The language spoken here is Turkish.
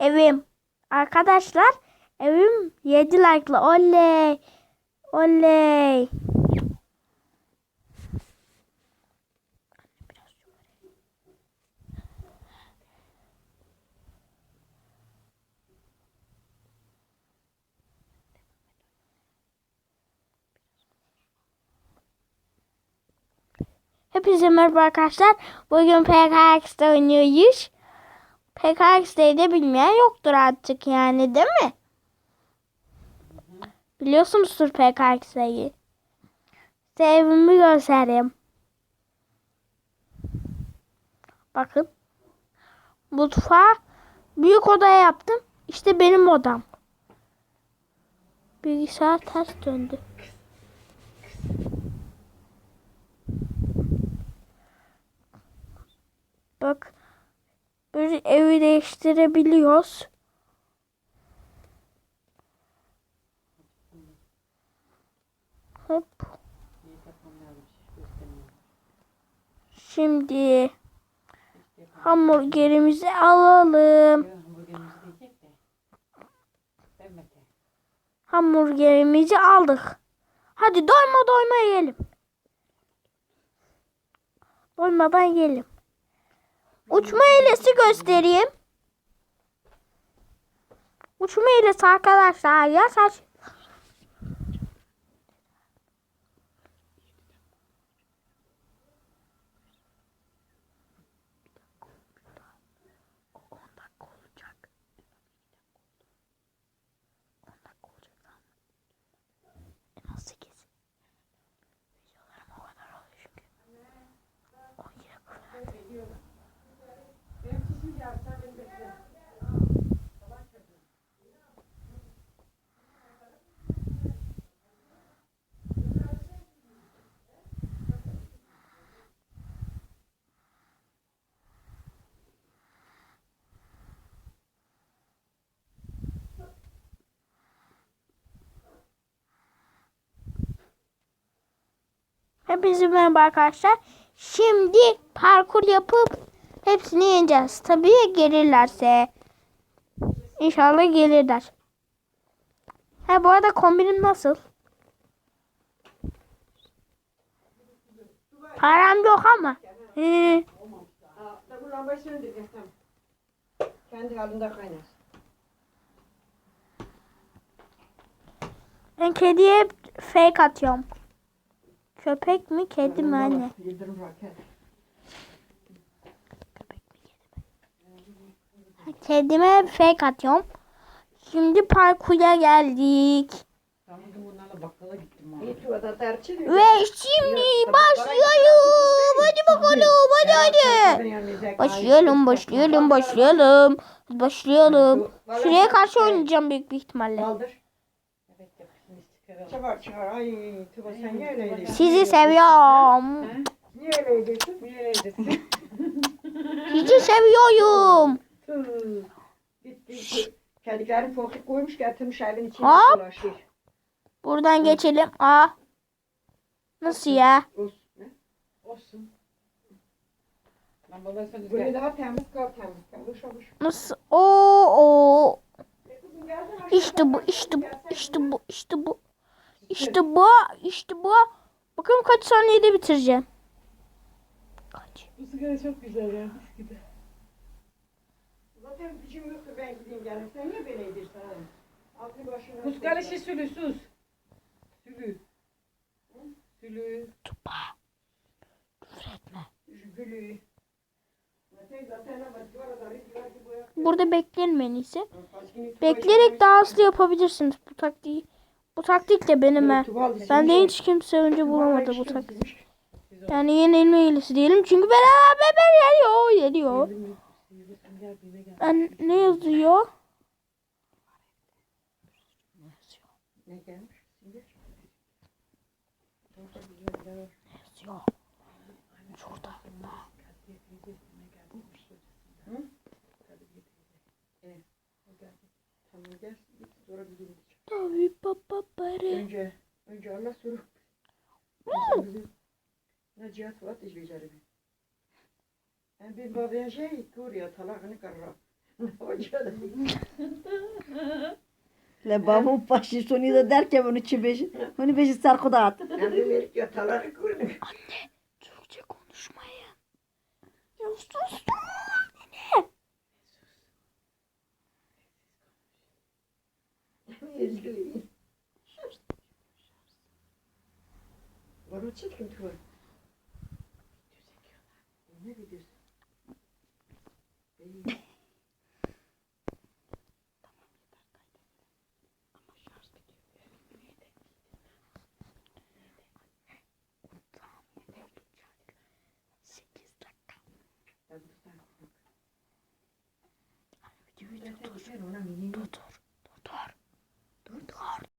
Evim. Arkadaşlar evim 7 like'lı. Oley. Oley. Hepinize merhaba arkadaşlar. Bugün PKX'de oynuyoruz. PKX'de de bilmeyen yoktur artık yani değil mi? Biliyorsunuzdur PKX'yi. Size evimi göstereyim. Bakın. Mutfağı büyük odaya yaptım. İşte benim odam. Bilgisayar ters döndü. Böyle evi değiştirebiliyoruz. Hop. Şimdi hamburgerimizi alalım. Hamburgerimizi aldık. Hadi doyma doyma yiyelim. Doymadan yiyelim. Uçma hilesi göstereyim. Uçma hilesi arkadaşlar ya saç. Hepinize merhaba arkadaşlar. Şimdi parkur yapıp hepsini yeneceğiz. Tabii gelirlerse. İnşallah gelirler. Ha bu arada kombinim nasıl? Param yok ama. Hı. Ben kediye fake atıyorum. Köpek mi kedi mi anne? Yıldırım var. kend- Kedime hep fake atıyorum. Şimdi parkura geldik. Ben bugün bunlarla bakkala gittim abi. Ve şimdi başlayalım. Hadi bakalım. Hadi hadi. Başlayalım, başlayalım, başlayalım. Başlayalım. Şuraya karşı oynayacağım büyük bir ihtimalle. Sizi seviyorum. Niye öyle ediyorsun? Niye öylesin? Sizi seviyorum. Gitti. Kediklerin koymuş getirmiş evin içine Hop. dolaşıyor. Buradan geçelim. Aa. Nasıl ya? Olsun. ne? Olsun. Lan baba sen Böyle güzel. daha temiz kal temiz kal. Boş boş. Nasıl? Oo, oo. İşte bu, işte bu, işte bu, işte bu. İşte bu, işte bu. Bakalım kaç saniyede bitireceğim. Kaç? Bu sigara çok güzel ya. mis gibi. Zaten gücüm yoktu ben gideyim geldim. Sen niye böyle ediyorsun? ha? Altını başını. Sus karışı sülü sus. Sülü. Sülü. Tuba. Küfür etme. Gülü. Burada bekleyelim en iyisi. Bekleyerek daha hızlı yapabilirsiniz bu taktiği. Bu taktik de benim. Ben de hiç kimse önce bulamadı bu taktik. Yani yenilme hilesi diyelim çünkü beraber geliyor, geliyor. Ben ne yazıyor? Ne gelmiş? Yazıyor. Şurada. Tabii baba bare. Önce, önce Allah sorup. Neciyat vat iş beceribi. Ben bir babaya şey kuruyor talakını karra. Le babam başı sonu da derken onu çibeşi. Onu beşi sarkı da at. Kuruyor. Türkçe konuşmayın. Ya sus. Ezgili. Bana çekin tuvar. Ne gidiyorsun? Ben bu tarafa